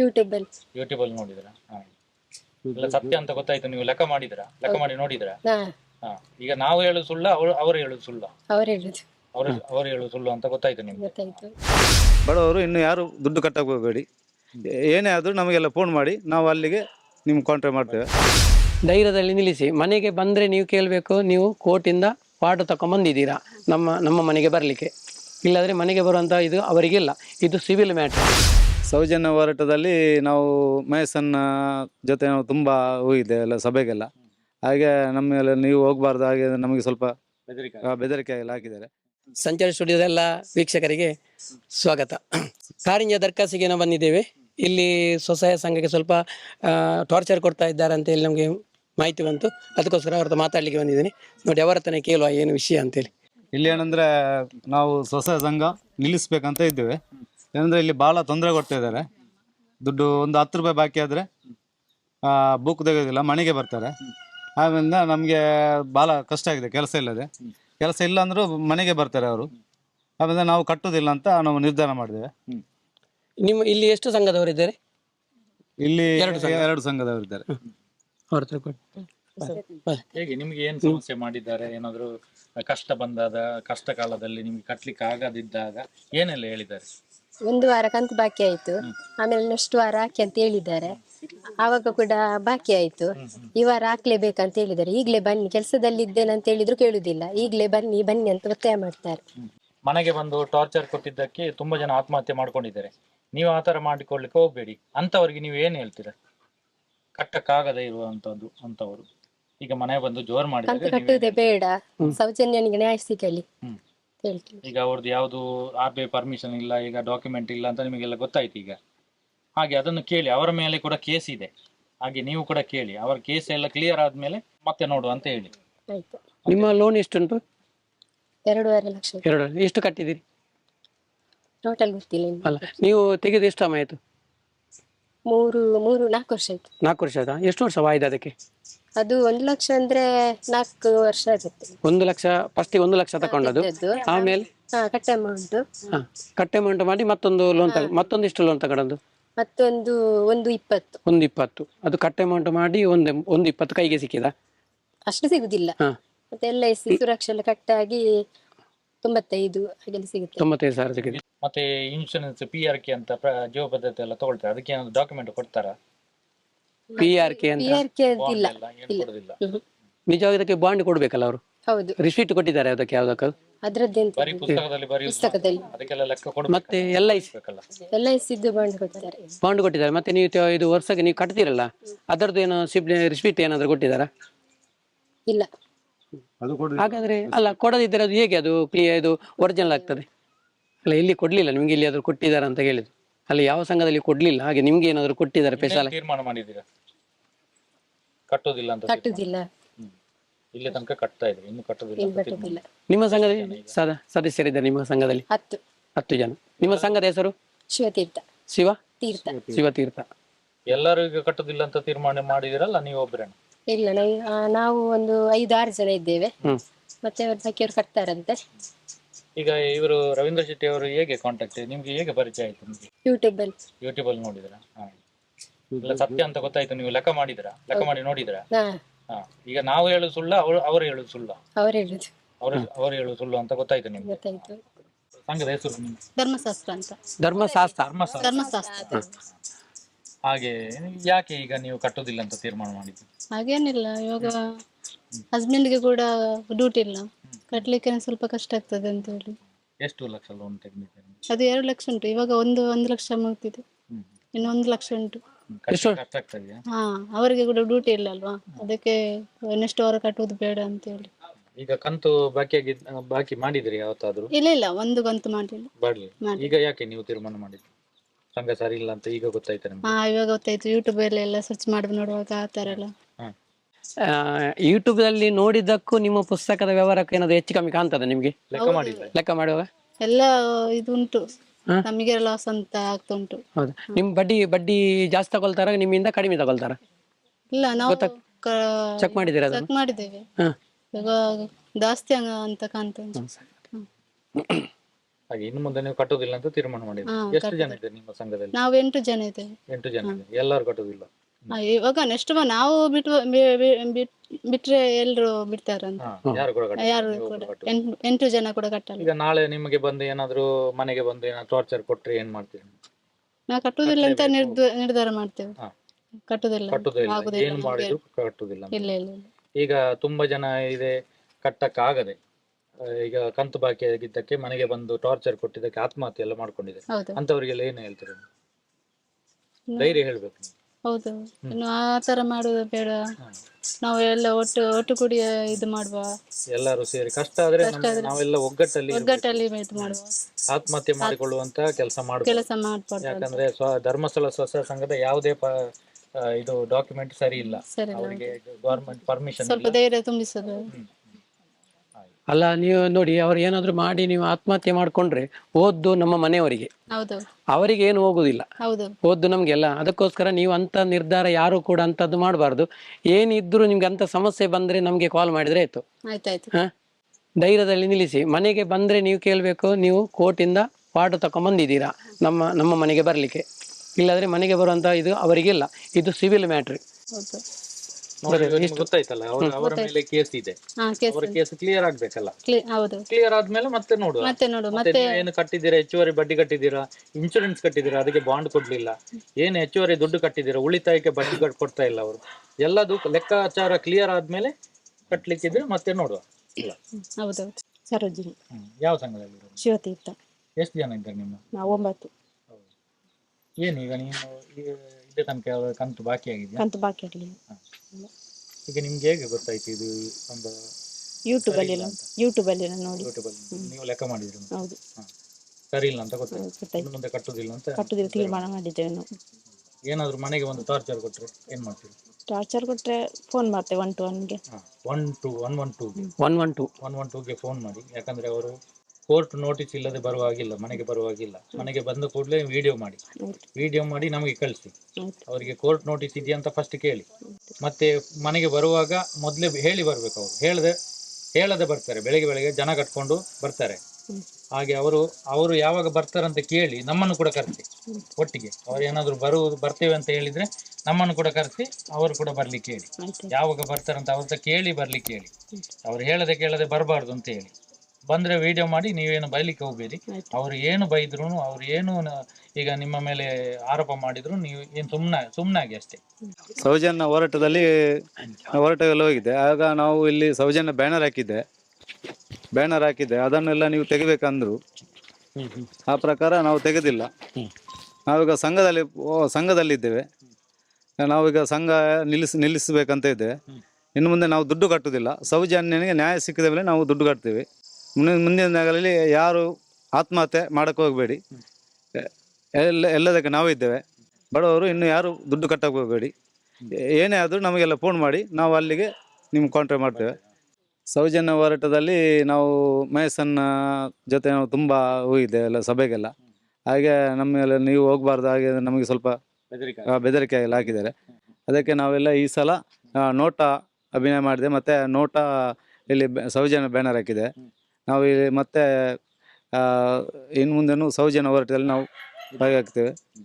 YouTube ಅಲ್ಲಿ YouTube ಅಲ್ಲಿ ನೋಡಿದ್ರಾ ಹಾ ಇಲ್ಲ ಸತ್ಯ ಅಂತ ಗೊತ್ತಾಯ್ತು ನೀವು ಲೆಕ್ಕ ಮಾಡಿದ್ರಾ ಲೆಕ್ಕ ಮಾಡಿ ನೋಡಿದ್ರಾ ಹಾ. ಹಾ. ಈಗ ನಾವು ಹೇಳುದು ಸುಳ್ಳ ಅವರು ಅವರು ಹೇಳುದು ಸುಳ್ಳ? ಅವ್ರು ಹೇಳುದು. ಅವರು ಅವರು ಹೇಳುದು ಸುಳ್ಳು ಅಂತ ಗೊತ್ತಾಯ್ತು ನಿಮ್ಗೆ? ಗೊತ್ತಾಯ್ತು. ಬಡವರು ಇನ್ನು ಯಾರು ದುಡ್ಡು ಕಟ್ಟಕ್ ಹೋಗಬೇಡಿ. ಏನೇ ಆದ್ರೂ ನಮಗೆಲ್ಲ ಫೋನ್ ಮಾಡಿ ನಾವು ಅಲ್ಲಿಗೆ ನಿಮ್ಗೆ ಕಾಂಟ್ಯಾಕ್ಟ್ ಮಾಡ್ತೇವೆ. ಧೈರ್ಯದಲ್ಲಿ ನಿಲ್ಲಿಸಿ. ಮನೆಗೆ ಬಂದ್ರೆ ನೀವು ಕೇಳಬೇಕು ನೀವು ಕೋರ್ಟಿಂದ ಪಾಠ ತಗೊಂಬಂದಿದ್ದೀರಾ ನಮ್ಮ ನಮ್ಮ ಮನೆಗೆ ಬರಲಿಕ್ಕೆ. ಇಲ್ಲಾದ್ರೆ ಮನೆಗೆ ಬರುವಂಥ ಇದು ಅವರಿಗಿಲ್ಲ. ಇದು ಸಿವಿಲ್ ಮ್ಯಾಟ್ರ್ ಸೌಜನ್ಯ ಹೋರಾಟದಲ್ಲಿ ನಾವು ಮಹೇಶನ್ನ ಜೊತೆ ನಾವು ತುಂಬ ಹೋಗಿದ್ದೇವೆ ಎಲ್ಲ ಸಭೆಗೆಲ್ಲ. ಹಾಗೆ ನಮ್ಮ ಮೇಲೆ ನೀವು ಹೋಗಬಾರ್ದು ಹಾಗೆ ನಮಗೆ ಸ್ವಲ್ಪ ಬೆದರಿಕೆ. ಆ, ಬೆದರಿಕೆ ಎಲ್ಲ ಹಾಕಿದ್ದಾರೆ. ಸಂಚಾರ ಸ್ಟುಡಿಯೋದ ಎಲ್ಲ ವೀಕ್ಷಕರಿಗೆ ಸ್ವಾಗತ. ಕಾರಿಂಜ ದರ್ಕಾಸಿಗೆ ನಾವು ಬಂದಿದ್ದೇವೆ. ಇಲ್ಲಿ ಸ್ವಸಹಾಯ ಸಂಘಕ್ಕೆ ಸ್ವಲ್ಪ ಟಾರ್ಚರ್ ಕೊಡ್ತಾ ಇದ್ದಾರೆ ಅಂತ ಹೇಳಿ ನಮಗೆ ಮಾಹಿತಿ ಬಂತು. ಅದಕ್ಕೋಸ್ಕರ ಅವ್ರ ಹತ್ರ ಮಾತಾಡ್ಲಿಕ್ಕೆ ಬಂದಿದ್ದೀನಿ. ನೋಡಿ ಅವರ ಹತ್ರನೇ ಕೇಳುವ ಏನು ವಿಷಯ ಅಂತೇಳಿ ಇಲ್ಲಿ ಏನಂದ್ರೆ ನಾವು ಸ್ವಸಹಾಯ ಸಂಘ ನಿಲ್ಲಿಸ್ಬೇಕಂತ ಇದ್ದೇವೆ. ಏನಂದ್ರೆ ಇಲ್ಲಿ ಭಾಳ ತೊಂದರೆ ಕೊಡ್ತಾ ಇದ್ದಾರೆ. ದುಡ್ಡು ಒಂದು ಹತ್ತು ರೂಪಾಯಿ ಬಾಕಿ ಆದರೆ ಬುಕ್ ತೆಗೋದಿಲ್ಲ ಮನೆಗೆ ಬರ್ತಾರೆ. ಆದ್ರಿಂದ ನಮಗೆ ಭಾಳ ಕಷ್ಟ ಆಗಿದೆ ಕೆಲಸ ಇಲ್ಲದೆ. ಕೆಲಸ ಇಲ್ಲ ಅಂದರೂ ಮನೆಗೆ ಬರ್ತಾರೆ ಅವರು. ಆಮೇಲೆ ನಾವು ಕಟ್ಟೋದಿಲ್ಲ ಅಂತ ನಾವು ನಿರ್ಧಾರ ಮಾಡಿದ್ದೇವೆ. ನಿಮ್ಮ ಇಲ್ಲಿ ಎಷ್ಟು ಸಂಘದವರಿದ್ದಾರೆ ಇಲ್ಲಿ ಎರಡು ಸಂಘದವರು ಇದ್ದಾರೆ. ಸಂಘದವರಿದ್ದಾರೆ ಅವ್ರ ಹತ್ರ ಕೊಡಿ. ಬಾ. ಹೇಗೆ ನಿಮ್ಗೆ ಏನ್ ಸಮಸ್ಯೆ ಮಾಡಿದ್ದಾರೆ? ಏನಾದ್ರು ಕಷ್ಟ ಬಂದಾದ ಕಷ್ಟ ಕಾಲದಲ್ಲಿ ನಿಮ್ಗೆ ಕಟ್ಲಿಕ್ಕೆ ಆಗದಿದ್ದಾಗ ಏನೆಲ್ಲ ಹೇಳಿದ್ದಾರೆ? ಒಂದು ವಾರ ಕಂತು ಬಾಕಿ ಆಯ್ತು. ಆಮೇಲೆ ನೆಕ್ಸ್ಟ್ ವಾರ ಹಾಕಿ ಅಂತ ಹೇಳಿದ್ದಾರೆ. ಆವಾಗ ಕೂಡ ಬಾಕಿ ಆಯ್ತು. ಈ ವಾರ ಹಾಕ್ಲೇಬೇಕಂತ ಹೇಳಿದ್ದಾರೆ. ಈಗ್ಲೇ ಬನ್ನಿ ಕೆಲಸದಲ್ಲಿ ಇದ್ದೇನೆ ಅಂತ ಹೇಳಿದ್ರು ಕೇಳುದಿಲ್ಲ. ಈಗ್ಲೇ ಬನ್ನಿ ಬನ್ನಿ ಅಂತ ಒತ್ತಾಯ ಮಾಡ್ತಾರೆ. ಮನೆಗೆ ಬಂದು ಟಾರ್ಚರ್ ಕೊಟ್ಟಿದ್ದಕ್ಕೆ ತುಂಬಾ ಜನ ಆತ್ಮಹತ್ಯೆ ಮಾಡ್ಕೊಂಡಿದ್ದಾರೆ. ನೀವು ಆತರ ಮಾಡಿಕೊಳ್ಳಿಕ್ಕೆ ಹೋಗ್ಬೇಡಿ. ಅಂತವರಿಗೆ ನೀವು ಏನ್ ಹೇಳ್ತೀರಾ? ಕಟ್ಟಕ್ಕಾಗದೇ ಇರುವಂತದ್ದು ಅಂತವರು ಈಗ ಮನೆ ಬಂದು ಜೋರ್ ಕಂತು ಮಾಡಿದರೆ ಕಟ್ಟುವುದೇ ಬೇಡ. ಸೌಜನ್ಯನಿಗೆ ನ್ಯಾಯ ಸಿಗಲಿ. ಹ್ಮ್. ಈಗ ಅವ್ರದ್ದು ಯಾವುದು ಆರ್ ಬಿ ಐ ಪರ್ಮಿಷನ್ ಇಲ್ಲ ಈಗ ಡಾಕ್ಯುಮೆಂಟ್ ಇಲ್ಲ ಅಂತ ನಿಮಗೆಲ್ಲ ಗೊತ್ತಾಯ್ತು ಈಗ. ಹಾಗೆ ಅದನ್ನು ಕೇಳಿ ಅವರ ಮೇಲೆ ಕೂಡ ಕೇಸ್ ಇದೆ. ಹಾಗೆ ನೀವು ಕೂಡ ಕೇಳಿ ಅವರ ಕೇಸ್ ಎಲ್ಲ ಕ್ಲಿಯರ್ ಆದ್ಮೇಲೆ ಮತ್ತೆ ನೋಡುವ ಅಂತ ಹೇಳಿ. ಆಯ್ತು. ನಿಮ್ಮ ಲೋನ್ ಎಷ್ಟುಂಟು? ಎರಡೂವರೆ ಲಕ್ಷ. ಎರಡು ಎಷ್ಟು ಕಟ್ಟಿದ್ದೀರಿ? ಟೋಟಲ್ ಗೊತ್ತಿಲ್ಲ ಇನ್ನು. ಅಲ್ಲ ನೀವು ತೆಗೆದು ಎಷ್ಟು ಸಮಯ ಆಯ್ತು? ಮೂರು ಮೂರು ನಾಲ್ಕು ವರ್ಷ ಆಯ್ತು. ನಾಲ್ಕು ವರ್ಷ ಆಯ್ತಾ? ಎಷ್ಟು ವರ್ಷ ವಾಯ್ದೆ ಅದಕ್ಕೆ? ಅದು ಒಂದು ಲಕ್ಷ ಅಂದ್ರೆ ನಾಲ್ಕು ವರ್ಷ ಆಗುತ್ತೆ. ಒಂದು ಲಕ್ಷ ಫಸ್ಟ್ ಒಂದು ಲಕ್ಷ ತಕೊಂಡದ್ದು. ಆಮೇಲೆ? ಹಾ ಕಟ್ಟೆ ಅಮೌಂಟ್ ಹಾ, ಕಟ್ಟೆ ಅಮೌಂಟ್ ಮಾಡಿ ಮತ್ತೊಂದು ಲೋನ್ ತಗ ಮತ್ತೊಂದಿಷ್ಟು ಲೋನ್ ತಗೊಂಡದ್ದು ಮತ್ತೊಂದು ಒಂದು ಇಪ್ಪತ್ತು. ಒಂದು ಇಪ್ಪತ್ತು. ಅದು ಕಟ್ಟೆ ಅಮೌಂಟ್ ಮಾಡಿ ಒಂದು ಒಂದು ಇಪ್ಪತ್ತು ಕೈಗೆ ಸಿಕ್ಕಿದ? ಅಷ್ಟು ಸಿಗುದಿಲ್ಲ. ಹಾಂ. ಮತ್ತೆ ಎಲ್ಲ ಎಸ್ ಸಿ ಸುರಕ್ಷೆ ಎಲ್ಲ ಕಟ್ಟಾಗಿ ತೊಂಬತ್ತೈದು ಹಾಗೆಲ್ಲ ಸಿಗುತ್ತೆ. ತೊಂಬತ್ತೈದು ಸಾವಿರ ಸಿಕ್ಕಿದೆ. ಮತ್ತೆ ಇನ್ಶೂರೆನ್ಸ್ ಪಿ ಆರ್ ಕೆ ಅಂತ ಪ್ರ- ಜೀವ ಭದ್ರತೆ ಎಲ್ಲ ತಗೊಳ್ತಾರೆ. ಅದಕ್ಕೆ ಏನಾದ್ರು ಡಾಕ್ಯುಮೆಂಟ್ ಕೊಡ್ತಾರಾ? ಪಿ ಆರ್ ಕೆ ಅಂತ. ಇಲ್ಲ. ಎಲ್ಲ ಏನು ಇಲ್ಲ. ಹ್ಮ್. ನಿಜವಾಗಿ ಅದಕ್ಕೆ ಬಾಂಡ್ ಕೊಡ್ಬೇಕಲ್ಲ ಅವರು? ಹೌದು. ರಿಸೀಟ್ ಕೊಟ್ಟಿದ್ದಾರೆ ಅದಕ್ಕೆ ಯಾವ್ದಕ್ಕೆ? ಅದ್ರದ್ದೆಂತ ಬರೀ ಪುಸ್ತಕದಲ್ಲಿ ಪುಸ್ತಕದಲ್ಲಿ. ಅದಕ್ಕೆಲ್ಲ ಲೆಕ್ಕ ಮತ್ತೆ ಎಲ್ ಐ ಸಿ ಕೊಡ್ಬೇಕಲ್ಲ. ಎಲ್ ಐ ಸಿ ಬಾಂಡ್ ಕೊಡ್ತಾರೆ ಬಾಂಡ್ ಕೊಟ್ಟಿದ್ದಾರೆ. ಮತ್ತೆ ನೀವು ತ- ಇದು ವರ್ಷಕ್ಕೆ ನೀವು ಕಟ್ತೀರಲ್ಲ ಅದರದ್ದು ಏನೋ ಸಿಪ್ ರಿಸೀಟ್ ಏನಾದ್ರು ಕೊಟ್ಟಿದ್ದಾರಾ? ಇಲ್ಲ. ಅದು ಕೊಡಿ. ಹಾಗಾದ್ರೆ ಅಲ್ಲ ಕೊಡದಿದ್ದರೆ ಅದು ಹೇಗೆ? ಅದು ಕ್ಲಿಯರ್ ಇದು ಒರಿಜಿನಲ್ ಆಗ್ತದೆ. ಅಲ್ಲ ಇಲ್ಲಿ ಕೊಡ್ಲಿಲ್ಲ. ನಿಮ್ಗೆ ಇಲ್ಲಿ ಆದ್ರೂ ಕೊಟ್ಟಿದ್ದಾರೆ ಅಂತ ಹೇಳಿದ್ರು ಅಲ್ಲ ಯಾವ ಸಂಘದಲ್ಲಿ ಕೊಡ್ಲಿಲ್ಲ? ಹಾಗೆ ನಿಮ್ಗೆ ಏನಾದ್ರು ಕೊಟ್ಟಿದ್ದಾರೆ ಸ್ಪೆಷಲ್ ತೀರ್ಮಾನ ಮಾಡಿದ್ದೀರಾ? ಕಟ್ಟುದಿಲ್ಲ ಅಂತ ಕಟ್ಟುದಿಲ್ಲ. ಇಲ್ಲಿ ತನಕ ಕಟ್ತಾ ಇದ್ರು ಇನ್ನು ಕಟ್ಟುದಿಲ್ಲ ತೀರ್ಮಾನ. ನಿಮ್ಮ ಸಂಘದಲ್ಲಿ ಸದ ಸದಸ್ಯರಿದ್ದಾರೆ ನಿಮ್ಮ ಸಂಘದಲ್ಲಿ? ಹತ್ತು. ಹತ್ತು ಜನ. ನಿಮ್ಮ ಸಂಘದ ಹೆಸರು? ಶಿವತೀರ್ಥ ಶಿವ? ತೀರ್ಥ. ಶಿವತೀರ್ಥ ಎಲ್ಲರೂ ಈಗ ಕಟ್ಟುದಿಲ್ಲ ಅಂತ ತೀರ್ಮಾನ ಮಾಡಿದಿರಲ್ಲ ನೀವು ಒಬ್ಬರೇನು ಇಲ್ಲ ನಾವು ಆ, ನಾವು ಒಂದು ಐದು ಆರು ಜನ ಇದ್ದೇವೆ. ಹ್ಮ್. ಮತ್ತೆ ಅವ್ರ ಬಾಕಿಯವ್ರು ಕಟ್ತಾರಂತೆ. ಈಗ ಇವರು ರವೀಂದ್ರ ಶೆಟ್ಟಿ ಅವರು ಹೇಗೆ ಕಾಂಟ್ಯಾಕ್ಟ್ ನಿಮ್ಗೆ ಹೇಗೆ ಪರಿಚಯ ಆಯ್ತು ನಿಮ್ಗೆ? ಯೂಟ್ಯೂಬ್ ಅಲ್ಲಿ. ಯೂಟ್ಯೂಬ್ ಅಲ್ಲಿ ನೋಡಿದ್ರ? ಇಲ್ಲ ಸತ್ಯ ಅಂತ ಗೊತ್ತಾಯ್ತು ನೀವು ಲೆಕ್ಕ ಮಾಡಿದ್ರಾ? ಲೆಕ್ಕ ಮಾಡಿ ನೋಡಿದ್ರಾ? ಈಗ ನಾವು ಹೇಳುದು ಸುಳ್ಳ ಅವರು ಅವರು ಹೇಳುದು ಸುಳ್ಳ? ಅವ್ರು ಹೇಳುದು. ಅವರು ಅವರು ಹೇಳುದು ಸುಳ್ಳು ಅಂತ ಗೊತ್ತಾಯ್ತು ನಿಮ್ಗೆ? ಗೊತ್ತಾಯ್ತು. ಸಂಘದ ಹೆಸರು ನಿಮ್ಗೆ? ಧರ್ಮಶಾಸ್ತ್ರ ಅಂತ. ಧರ್ಮಶಾಸ್ತ್ರ. ಧರ್ಮಸ್ಥಳ ಧರ್ಮಶಾಸ್ತ್ರ. ಹಾಗೆ ಯಾಕೆ ಈಗ ನೀವು ಕಟ್ಟುದಿಲ್ಲ ಅಂತ ತೀರ್ಮಾನ ಮಾಡಿದ್ದು? ಹಾಗೇನಿಲ್ಲ ಇವಾಗ ಹಸ್ಬೆಂಡ್ಗೆ ಕೂಡ ಡ್ಯೂಟಿ ಇಲ್ಲ. ಕಟ್ಲಿಕ್ಕೆ ಸ್ವಲ್ಪ ಕಷ್ಟ ಆಗ್ತದೆ ಅಂತ ಹೇಳಿ. ಎಷ್ಟು ಲಕ್ಷ ಲೋನ್ ತೆಗೆದಿದ್ದಾರೆ? ಅದು ಎರಡು ಲಕ್ಷ ಉಂಟು. ಇವಾಗ ಒಂದು ಒಂದು ಲಕ್ಷ ಮುಗ್ತಿದೆ. ಇನ್ನು ಒಂದು ಲಕ್ಷ ಉಂಟು. ಹಾ ಅವರಿಗೆ ಕೂಡ ಡ್ಯೂಟಿ ಇಲ್ಲ ಅಲ್ವಾ? ಅದಕ್ಕೆ ನೆಕ್ಸ್ಟ್ ವಾರ ಕಟ್ಟುವುದು ಬೇಡ ಅಂತ ಹೇಳಿ. ಈಗ ಕಂತು ಬಾಕಿ ಆಗಿ ಬಾಕಿ ಮಾಡಿದ್ರಿ ಯಾವತ್ತಾದ್ರೂ? ಇಲ್ಲ ಇಲ್ಲ ಒಂದು ಕಂತು ಮಾಡಲಿಲ್ಲ. ಬರ್ಲಿ ಮಾಡಿ. ಈಗ ಯಾಕೆ ನೀವು ತೀರ್ಮಾನ ಮಾಡಿದ್ರಿ ಸಂಘ ಸರಿ ಇಲ್ಲ ಅಂತ ಈಗ ಗೊತ್ತಾಯ್ತು ನಿಮ್ಗೆ? ಹಾ ಇವಾಗ ಗೊತ್ತಾಯ್ತು. ಯೂಟ್ಯೂಬ್ ಅಲ್ಲಿ ಎಲ್ಲ ಸರ್ಚ್ ಮಾಡಿ ನೋಡುವಾಗ ಆ ತರ ಎಲ್ಲ ಯೂಟ್ಯೂಬ್ ಅಲ್ಲಿ ನೋಡಿದ್ದಕ್ಕೂ ನಿಮ್ಮ ಪುಸ್ತಕದ ವ್ಯವಹಾರಕ್ಕೆ ಏನಾದ್ರು ಹೆಚ್ಚು ಕಮ್ಮಿ ಕಾಣ್ತದೆ ನಿಮ್ಗೆ? ಲೆಕ್ಕ ಮಾಡಿದ್ರೆ. ಲೆಕ್ಕ ಮಾಡುವಾಗ? ಎಲ್ಲ ಇದು ಉಂಟು? ನಮಗೆ ಲಾಸ್ ಅಂತ ಆಗ್ತಾ ಉಂಟು. ಹೌದು? ನಿಮ್ ಬಡ್ಡಿ ಬಡ್ಡಿ ಜಾಸ್ತಿ ತಗೊಳ್ತಾರ ನಿಮ್ಮಿಂದ ಕಡಿಮೆ ತಗೊಳ್ತಾರ? ಇಲ್ಲ ನಾವು ಚೆಕ್ ಮಾಡಿದ್ದೀರಾ ಅದನ್ನು? ಚೆಕ್ ಮಾಡಿದ್ದೇವೆ. ಹಾ. ಇವಾಗ ಜಾಸ್ತಿ ಹಂಗ ಅಂತ ಕಾಣ್ತಾ ಉಂಟು. ಹ್ಮ್. ಹಾಗೆ ಇನ್ನು ಮುಂದೆ ನೀವು ಕಟ್ಟೋದಿಲ್ಲ ಅಂತ ತೀರ್ಮಾನ ಮಾಡಿದ್ರಿ ಹಾ, ಎಷ್ಟು ಜನ ಕಟ್ಟುದು. ಇದ್ದಾರೆ ನಿಮ್ಮ ಸಂಘದಲ್ಲಿ? ನಾವು ಎಂಟು ಜನ ಇದ್ದೇವೆ. ಎಂಟು ಜನ ಇದ್ದಾರೆ. ಎಲ್ಲರೂ ಕಟ್ಟೋದಿಲ್ಲ ಆ, ಇವಾಗ ನೆಕ್ಸ್ಟ್ ನಾವು ಬಿಟ್ಟು ಬಿ- ಬಿ- ಬಿಟ್- ಬಿಟ್ರೆ ಎಲ್ರು ಬಿಡ್ತಾರಂತ ಹಾ, ಯಾರು ಕೂಡ ಯಾರು ನೀವು. ಎಂಟು ಎಂಟು ಜನ ಕೂಡ ಕಟ್ಟಲ್ಲ ಈಗ ನಾಳೆ ನಿಮಗೆ ಬಂದು ಏನಾದ್ರು ಮನೆಗೆ ಬಂದು ಏನಾದ್ರು ಟಾರ್ಚರ್ ಕೊಟ್ರೆ ಏನ್ ಮಾಡ್ತೀರಿ ನಾವು ಕಟ್ಟುದಿಲ್ಲ ಅಂತ ಕಟ್ಲೇಬೇಕು. ನಿರ್ಧ- ನಿರ್ಧಾರ ಮಾಡ್ತೇವೆ ಹಾ. ಕಟ್ಟುದಿಲ್ಲ ಅಂತ. ಕಟ್ಟುದಿಲ್ಲ ಆಗುದಿಲ್ಲ ಏನು ನಮ್ಗೆ. ಮಾಡಿದ್ರು ಕಟ್ಟುದಿಲ್ಲ ಅಂತ. ಇಲ್ಲ ಇಲ್ಲ ಇಲ್ಲ ಈಗ ತುಂಬಾ ಜನ ಇದೆ ಕಟ್ಟಕ್ಕಾಗದೆ ಆ, ಈಗ ಕಂತು ಬಾಕಿ ಆಗಿದ್ದಕ್ಕೆ ಮನೆಗೆ ಬಂದು ಟಾರ್ಚರ್ ಕೊಟ್ಟಿದ್ದಕ್ಕೆ ಆತ್ಮಹತ್ಯೆ ಎಲ್ಲ ಮಾಡ್ಕೊಂಡಿದೆ ಹೌದು ಅಂತವರಿಗೆಲ್ಲ ಏನು ಹೇಳ್ತೀರಿ ಧೈರ್ಯ ಹೇಳ್ಬೇಕು ನೀವು. ಹೌದು. ಇನ್ನು ಆ ತರ ಮಾಡುದು ಬೇಡ. ನಾವು ಎಲ್ಲ ಒಟ್ಟು ಒಟ್ಟು ಕೂಡಿ ಇದು ಮಾಡುವ. ಎಲ್ಲರೂ ಸೇರಿ. ಕಷ್ಟ ಆದ್ರೆ ನಾವೆಲ್ಲ ಒಗ್ಗಟ್ಟಲ್ಲಿ ಒಗ್ಗಟ್ಟಲ್ಲಿ ಇದು ಮಾಡುವ. ಆತ್ಮಹತ್ಯೆ ಮಾಡಿಕೊಳ್ಳುವಂತ ಕೆಲಸ ಮಾಡಬೇಕು ಕೆಲಸ ಮಾಡ್ಬಾರ್ದು. ಯಾಕಂದ್ರೆ ಸ್ವ ಧರ್ಮಸ್ಥಳ ಸ್ವಸಹಾಯ ಸಂಘದ ಯಾವುದೇ ಪ ಆ, ಇದು ಡಾಕ್ಯುಮೆಂಟ್ ಸರಿ ಇಲ್ಲ. ಸರಿ ಅವರಿಗೆ ಗವರ್ನಮೆಂಟ್ ಪರ್ಮಿಷನ್ ಸ್ವಲ್ಪ ಧೈರ್ಯ ತುಂಬಿಸೋದು. ಅಲ್ಲ ನೀವು ನೋಡಿ ಅವ್ರು ಏನಾದ್ರು ಮಾಡಿ ನೀವು ಆತ್ಮಹತ್ಯೆ ಮಾಡ್ಕೊಂಡ್ರೆ ಓದ್ದು ನಮ್ಮ ಮನೆಯವರಿಗೆ. ಅವರಿಗೆ ಏನು ಹೋಗುದಿಲ್ಲ. ಓದ್ದು ನಮ್ಗೆಲ್ಲ. ಅದಕ್ಕೋಸ್ಕರ ನೀವು ಅಂತ ನಿರ್ಧಾರ ಯಾರು ಕೂಡ ಅಂತದ್ದು ಮಾಡಬಾರ್ದು. ಏನಿದ್ರು ನಿಮ್ಗೆ ಅಂತ ಸಮಸ್ಯೆ ಬಂದ್ರೆ ನಮ್ಗೆ ಕಾಲ್ ಮಾಡಿದ್ರೆ ಆಯ್ತು. ಧೈರ್ಯದಲ್ಲಿ ನಿಲ್ಲಿಸಿ. ಮನೆಗೆ ಬಂದ್ರೆ ನೀವು ಕೇಳಬೇಕು ನೀವು ಕೋರ್ಟಿಂದ ವಾರ್ಡ್ ತಕೊಂಬಂದಿದ್ದೀರಾ ನಮ್ಮ ನಮ್ಮ ಮನೆಗೆ ಬರಲಿಕ್ಕೆ. ಇಲ್ಲಾದ್ರೆ ಮನೆಗೆ ಬರುವಂತ ಇದು ಅವರಿಗಿಲ್ಲ. ಇದು ಸಿವಿಲ್ ಮ್ಯಾಟ್ರಿ ಹೌದು ಗೊತ್ತಾಯ್ತಲ್ಲ ಅವ್ರ ಅವರ ಮೇಲೆ ಕೇಸ್ ಇದೆ. ಹಾ ಕೇಸ್ ಅವರ ಕೇಸ್ ಕ್ಲಿಯರ್ ಆಗ್ಬೇಕಲ್ಲ. ಕ್ಲಿ- ಹೌದು. ಕ್ಲಿಯರ್ ಆದ್ಮೇಲೆ ಮತ್ತೆ ನೋಡುವ. ಮತ್ತೆ ನೋಡು ಮತ್ತೆ ಮತ್ತೆ ಏನು ಕಟ್ಟಿದ್ದೀರಾ? ಹೆಚ್ಚುವರಿ ಬಡ್ಡಿ ಕಟ್ಟಿದ್ದೀರಾ? ಇನ್ಶೂರೆನ್ಸ್ ಕಟ್ಟಿದ್ದೀರಾ? ಅದಕ್ಕೆ ಬಾಂಡ್ ಕೊಡ್ಲಿಲ್ಲ. ಏನು ಹೆಚ್ಚುವರಿ ದುಡ್ಡು ಕಟ್ಟಿದ್ದೀರಾ? ಉಳಿತಾಯಕ್ಕೆ ಬಡ್ಡಿ ಕಟ್ ಕೊಡ್ತಾ ಇಲ್ಲ ಅವರು. ಎಲ್ಲದು ಲೆಕ್ಕಾಚಾರ ಕ್ಲಿಯರ್ ಆದ್ಮೇಲೆ ಕಟ್ಲಿಕ್ಕಿದ್ರೆ ಮತ್ತೆ ನೋಡುವ. ಇಲ್ಲ. ಹೌದೌದು. ಸರೋಜಿನಿ. ಹ್ಮ್. ಯಾವ ಸಂಘದಲ್ಲಿ ಇರೋದು? ಶಿವತೀರ್ಥ. ಎಷ್ಟು ಜನ ಇದ್ದಾರೆ ನಿಮ್ಮ ನಾವು ಒಂಬತ್ತು ಏನು ಈಗ ನೀವು ಈಗ ಇದೇ ತನಕ ಕಂತು ಬಾಕಿ ಆಗಿದೆ ಕಂತು ಬಾಕಿ ಇರಲಿಲ್ಲ ಈಗ ನಿಮ್ಗೆ ಹೇಗೆ ಗೊತ್ತಾಯ್ತು ಇದು ಒಂದು ಯೂಟ್ಯೂಬ್ ಅಲ್ಲಿ ಯೂಟ್ಯೂಬ್ ಅಲ್ಲಿ ನೋಡಿ. ಯೂಟ್ಯೂಬ್ ಅಲ್ಲಿ. ನೀವು ಲೆಕ್ಕ ಮಾಡಿದ್ರಿ ಹೌದು. ಸರಿ ಇಲ್ಲ ಅಂತ ಗೊತ್ತಾಯ್ತು. ಗೊತ್ತಾಯ್ತು. ಇನ್ನು ಮುಂದೆ ಕಟ್ಟುದಿಲ್ಲ ಅಂತ? ಕಟ್ಟುದಿಲ್ಲ ತೀರ್ಮಾನ ಮಾಡಿದ್ದೇವೆ ನಾವು. ಏನಾದ್ರು ಮನೆಗೆ ಒಂದು ಟಾರ್ಚರ್ ಕೊಟ್ರೆ ಏನ್ ಮಾಡ್ತೀರಿ? ಟಾರ್ಚರ್ ಕೊಟ್ಟರೆ ಫೋನ್ ಮಾಡ್ತೇವೆ one two ಒನ್ಗೆ one two one one two one one two one ಒನ್ಗೆ phone ಮಾಡಿ. ಯಾಕಂದ್ರೆ ಅವರು ಕೋರ್ಟ್ ನೋಟಿಸ್ ಇಲ್ಲದೆ ಬರುವ ಹಾಗಿಲ್ಲ ಮನೆಗೆ ಬರುವ ಹಾಗಿಲ್ಲ ಮನೆಗೆ ಬಂದ ಕೂಡಲೇ ವಿಡಿಯೋ ಮಾಡಿ. ವಿಡಿಯೋ ಮಾಡಿ ನಮಗೆ ಕಳಿಸಿ. ಅವರಿಗೆ ಕೋರ್ಟ್ ನೋಟಿಸ್ ಇದೆಯಾ ಅಂತ ಫಸ್ಟ್ ಕೇಳಿ. ಮತ್ತೆ ಮನೆಗೆ ಬರುವಾಗ ಮೊದಲೇ ಹೇಳಿ ಬರಬೇಕು ಅವರು. ಹೇಳದೆ ಹೇಳದೆ ಬರ್ತಾರೆ. ಬೆಳಗ್ಗೆ ಬೆಳಗ್ಗೆ ಜನ ಕಟ್ಕೊಂಡು ಬರ್ತಾರೆ. ಹಾಗೆ ಅವರು ಅವರು ಯಾವಾಗ ಬರ್ತಾರಂತ ಕೇಳಿ ನಮ್ಮನ್ನು ಕೂಡ ಕರೆಸಿ. ಒಟ್ಟಿಗೆ. ಅವ್ರು ಏನಾದರೂ ಬರುವುದು ಬರ್ತೇವೆ ಅಂತ ಹೇಳಿದ್ರೆ ನಮ್ಮನ್ನು ಕೂಡ ಕರೆಸಿ ಅವರು ಕೂಡ ಬರ್ಲಿಕ್ಕೆ ಹೇಳಿ ಯಾವಾಗ ಬರ್ತಾರಂತ ಅವ್ರ ಹತ್ರ ಕೇಳಿ ಬರ್ಲಿಕ್ಕೆ ಹೇಳಿ ಅವ್ರು ಹೇಳದೆ ಕೇಳದೆ ಬರಬಾರ್ದು ಅಂತ ಹೇಳಿ. ಬಂದ್ರೆ ವಿಡಿಯೋ ಮಾಡಿ ನೀವೇನು ಬೈಲಿಕ್ಕೆ ಹೋಗ್ಬೇಡಿ. ಅವ್ರು ಏನು ಬೈದ್ರು ಅವ್ರು ಏನು ನ- ಈಗ ನಿಮ್ಮ ಮೇಲೆ ಆರೋಪ ಮಾಡಿದ್ರು ನೀವು ಏನು ಸುಮ್ಮನೆ ಸುಮ್ಮನಾಗಿ ಅಷ್ಟೇ. ಸೌಜನ್ಯ ಹೋರಾಟದಲ್ಲಿ ಹೋರಾಟದಲ್ಲಿ ಹೋಗಿದ್ದೆ ಆಗ ನಾವು ಇಲ್ಲಿ ಸೌಜನ್ಯ ಬ್ಯಾನರ್ ಹಾಕಿದ್ದೆ. ಬ್ಯಾನರ್ ಹಾಕಿದ್ದೆ. ಅದನ್ನೆಲ್ಲ ನೀವು ತೆಗಿಬೇಕಂದ್ರು. ಆ ಪ್ರಕಾರ ನಾವು ತೆಗೆದಿಲ್ಲ. ನಾವೀಗ ಸಂಘದಲ್ಲಿ ಓ, ಸಂಘದಲ್ಲಿದ್ದೇವೆ. ನಾವೀಗ ಸಂಘ ನಿಲ್ಲಿಸ್ ನಿಲ್ಲಿಸಬೇಕಂತ ಇದ್ದೇವೆ ಇನ್ನು ಮುಂದೆ ನಾವು ದುಡ್ಡು ಕಟ್ಟುವುದಿಲ್ಲ. ಸೌಜನ್ಯನಿಗೆ ನ್ಯಾಯ ಸಿಕ್ಕಿದ ಮೇಲೆ ನಾವು ದುಡ್ಡು ಕಟ್ತೀವಿ. ಮುಂದಿನ ಮುಂದಿನ ದಿನಗಳಲ್ಲಿ ಯಾರು ಆತ್ಮಹತ್ಯೆ ಮಾಡಕ್ಕೆ ಹೋಗಬೇಡಿ. ಎಲ್ಲ ಎಲ್ಲದಕ್ಕೆ ನಾವು ಇದ್ದೇವೆ. ಬಡವರು ಇನ್ನು ಯಾರು ದುಡ್ಡು ಕಟ್ಟಕ್ಕೆ ಹೋಗಬೇಡಿ. ಏನೇ ಆದರೂ ನಮಗೆಲ್ಲ ಫೋನ್ ಮಾಡಿ ನಾವು ಅಲ್ಲಿಗೆ ನಿಮ್ಗೆ ಕಾಂಟ್ಯಾಕ್ಟ್ ಮಾಡ್ತೇವೆ. ಸೌಜನ್ಯ ಹೋರಾಟದಲ್ಲಿ ನಾವು ಮಹೇಶನ್ನ ಜೊತೆ ನಾವು ತುಂಬ ಹೋಗಿದ್ದೇವೆ ಎಲ್ಲ ಸಭೆಗೆಲ್ಲ. ಹಾಗೆ ನಮ್ಮೆಲ್ಲ ಮೇಲೆ ನೀವು ಹೋಗಬಾರ್ದು ಹಾಗೆ ನಮಗೆ ಸ್ವಲ್ಪ ಬೆದರಿಕೆ. ಎಲ್ಲ ಹಾಕಿದ್ದಾರೆ. ಅದಕ್ಕೆ ನಾವೆಲ್ಲ ಈ ಸಲ ನೋಟ ಅಭಿನಯ ಮಾಡಿದೆ. ಮತ್ತು ನೋಟ ಇಲ್ಲಿ ಸೌಜನ್ಯ ಬ್ಯಾನರ್ ಹಾಕಿದೆ. ನಾವು ಇಲ್ಲಿ ಮತ್ತೆ ಇನ್ನು ಮುಂದೆನೂ ಸೌಜನ್ಯ ಹೋರಾಟದಲ್ಲಿ ನಾವು ಭಾಗಿಯಾಗ್ತೇವೆ.